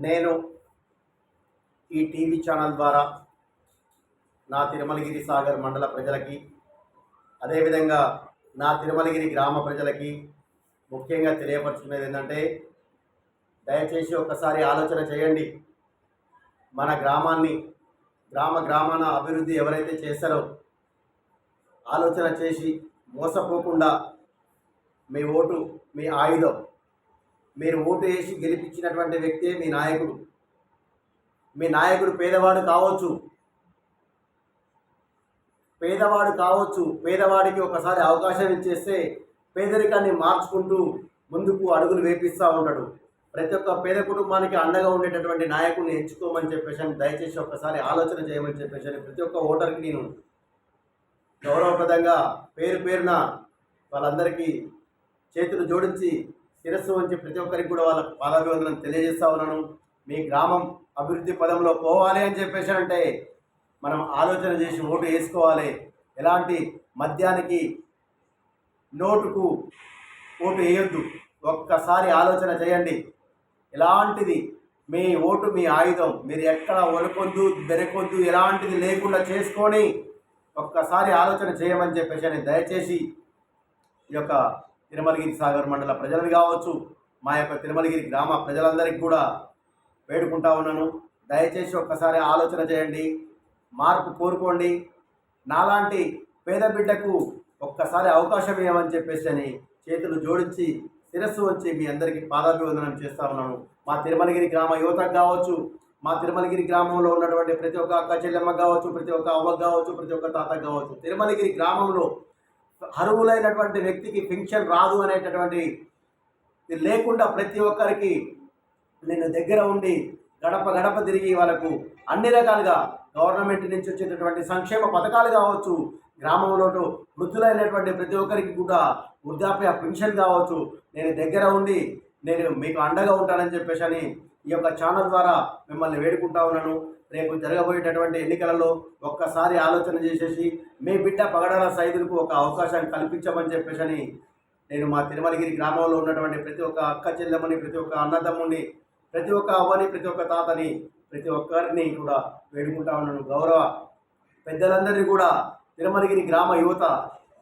నేను ఈ TV channel ద్వారా నా తిరుమలగిరి సాగర్ మండల ప్రజలకి అదేవిధంగా నా తిరుమలగిరి గ్రామ ప్రజలకి ముఖ్యంగా తెలియపరుచుకునేది ఏంటంటే దయచేసి ఒక్కసారి ఆలోచన చేయండి. మన గ్రామాన్ని గ్రామ గ్రామాన అభివృద్ధి ఎవరైతే చేశారో ఆలోచన చేసి మోసపోకుండా మీ ఓటు మీ ఆయుధం మీరు ఓటు వేసి గెలిపించినటువంటి వ్యక్తే మీ నాయకుడు. మీ నాయకుడు పేదవాడు కావచ్చు. పేదవాడు కావచ్చు. పేదవాడికి ఒకసారి అవకాశం ఇచ్చేస్తే పేదరికాన్ని మార్చుకుంటూ ముందుకు అడుగులు వేపిస్తూ ఉంటాడు. ప్రతి ఒక్క పేద కుటుంబానికి అండగా ఉండేటటువంటి నాయకుడిని ఎంచుకోమని చెప్పేసి అని దయచేసి ఒక్కసారి ఆలోచన చేయమని చెప్పేసి అని ప్రతి ఒక్క ఓటర్కి నేను గౌరవప్రదంగా పేరు పేరున వాళ్ళందరికీ చేతులు జోడించి శిరస్సు వంచి ప్రతి ఒక్కరికి కూడా వాళ్ళ పాదాభివందనం తెలియజేస్తా ఉన్నాను. మీ గ్రామం అభివృద్ధి పదంలో పోవాలి అని చెప్పేసి అంటే మనం ఆలోచన చేసి ఓటు వేసుకోవాలి. ఎలాంటి మద్యానికి నోటుకు ఓటు వేయొద్దు. ఒక్కసారి ఆలోచన చేయండి. ఎలాంటిది మీ ఓటు మీ ఆయుధం? మీరు ఎక్కడ ఒలకొద్దు బెరకొద్దు ఎలాంటిది లేకుండా చేసుకొని ఒక్కసారి ఆలోచన చేయమని చెప్పేసి అని దయచేసి ఈ యొక్క తిరుమలగిరి సాగర్ మండల ప్రజలవి కావచ్చు మా యొక్క తిరుమలగిరి గ్రామ ప్రజలందరికీ కూడా వేడుకుంటా ఉన్నాను. దయచేసి ఒక్కసారి ఆలోచన చేయండి మార్పు కోరుకోండి. నాలాంటి పేద బిడ్డకు ఒక్కసారి అవకాశం ఇవ్వమని చెప్పేసి అని చేతులు జోడించి శిరస్సు వచ్చి మీ అందరికీ పాదాభివందనం చేస్తా ఉన్నాను. మా తిరుమలగిరి గ్రామ యువతకు కావచ్చు మా తిరుమలగిరి గ్రామంలో ఉన్నటువంటి ప్రతి ఒక్క అక్క చెల్లెమ్మకు కావచ్చు ప్రతి ఒక్క అవ్వకు కావచ్చు ప్రతి ఒక్క తాతకు కావచ్చు తిరుమలగిరి గ్రామంలో అర్హులైనటువంటి వ్యక్తికి పెన్షన్ రాదు అనేటటువంటి లేకుండా ప్రతి ఒక్కరికి నేను దగ్గర ఉండి గడప గడప తిరిగి వాళ్ళకు అన్ని రకాలుగా గవర్నమెంట్ నుంచి వచ్చేటటువంటి సంక్షేమ పథకాలు కావచ్చు గ్రామంలో వృద్ధులైనటువంటి ప్రతి ఒక్కరికి కూడా వృద్ధాప్య పెన్షన్ కావచ్చు. నేను దగ్గర ఉండి నేను మీకు అండగా ఉంటానని చెప్పేసి అని ఈ యొక్క ఛానల్ ద్వారా మిమ్మల్ని వేడుకుంటా ఉన్నాను. రేపు జరగబోయేటటువంటి ఎన్నికలలో ఒక్కసారి ఆలోచన చేసేసి మీ బిడ్డ పగడాల సైదులకు ఒక అవకాశం కల్పించమని చెప్పేసి అని నేను మా తిరుమలగిరి గ్రామంలో ఉన్నటువంటి ప్రతి ఒక్క అక్క చెల్లెమ్మని ప్రతి ఒక్క అన్నదమ్ముని ప్రతి ఒక్క అవ్వని ప్రతి ఒక్క తాతని ప్రతి ఒక్కరిని కూడా వేడుకుంటా ఉన్నాను. గౌరవ పెద్దలందరినీ కూడా తిరుమలగిరి గ్రామ యువత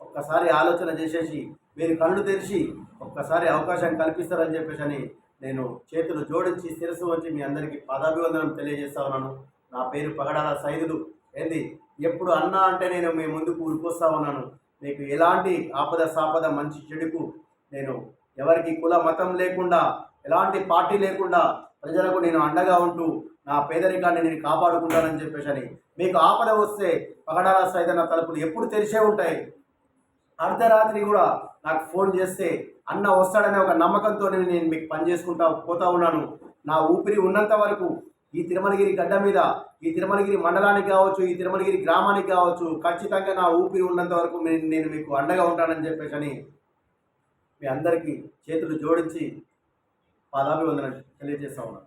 ఒక్కసారి ఆలోచన చేసేసి మీరు కళ్ళు తెరిచి ఒక్కసారి అవకాశం కల్పిస్తారని చెప్పేసి అని నేను చేతులు జోడించి శిరస్సు వచ్చి మీ అందరికీ పదాభివందనం తెలియజేస్తా ఉన్నాను. నా పేరు పగడాల సైదులు. ఏంది? ఎప్పుడు అన్న అంటే నేను మీ ముందుకు ఉరికొస్తా ఉన్నాను. మీకు ఎలాంటి ఆపద సాపద మంచి చెడుకు నేను ఎవరికి కుల మతం లేకుండా ఎలాంటి పార్టీ లేకుండా ప్రజలకు నేను అండగా ఉంటూ నా పేదరికాన్ని నేను కాపాడుకుంటానని చెప్పేసి అని మీకు ఆపద వస్తే పగడాల సైదన్న తలుపులు ఎప్పుడు తెరిచే ఉంటాయి. అర్ధరాత్రి కూడా నాకు ఫోన్ చేస్తే అన్న వస్తాడనే ఒక నమ్మకంతో నేను మీకు పనిచేసుకుంటా పోతా ఉన్నాను. నా ఊపిరి ఉన్నంత వరకు ఈ తిరుమలగిరి గడ్డ మీద ఈ తిరుమలగిరి మండలానికి కావచ్చు ఈ తిరుమలగిరి గ్రామానికి కావచ్చు ఖచ్చితంగా నా ఊపిరి ఉన్నంత వరకు నేను మీకు అండగా ఉంటానని చెప్పేసి అని మీ అందరికీ చేతులు జోడించి పాదాభివందనం తెలియజేస్తా ఉన్నాను.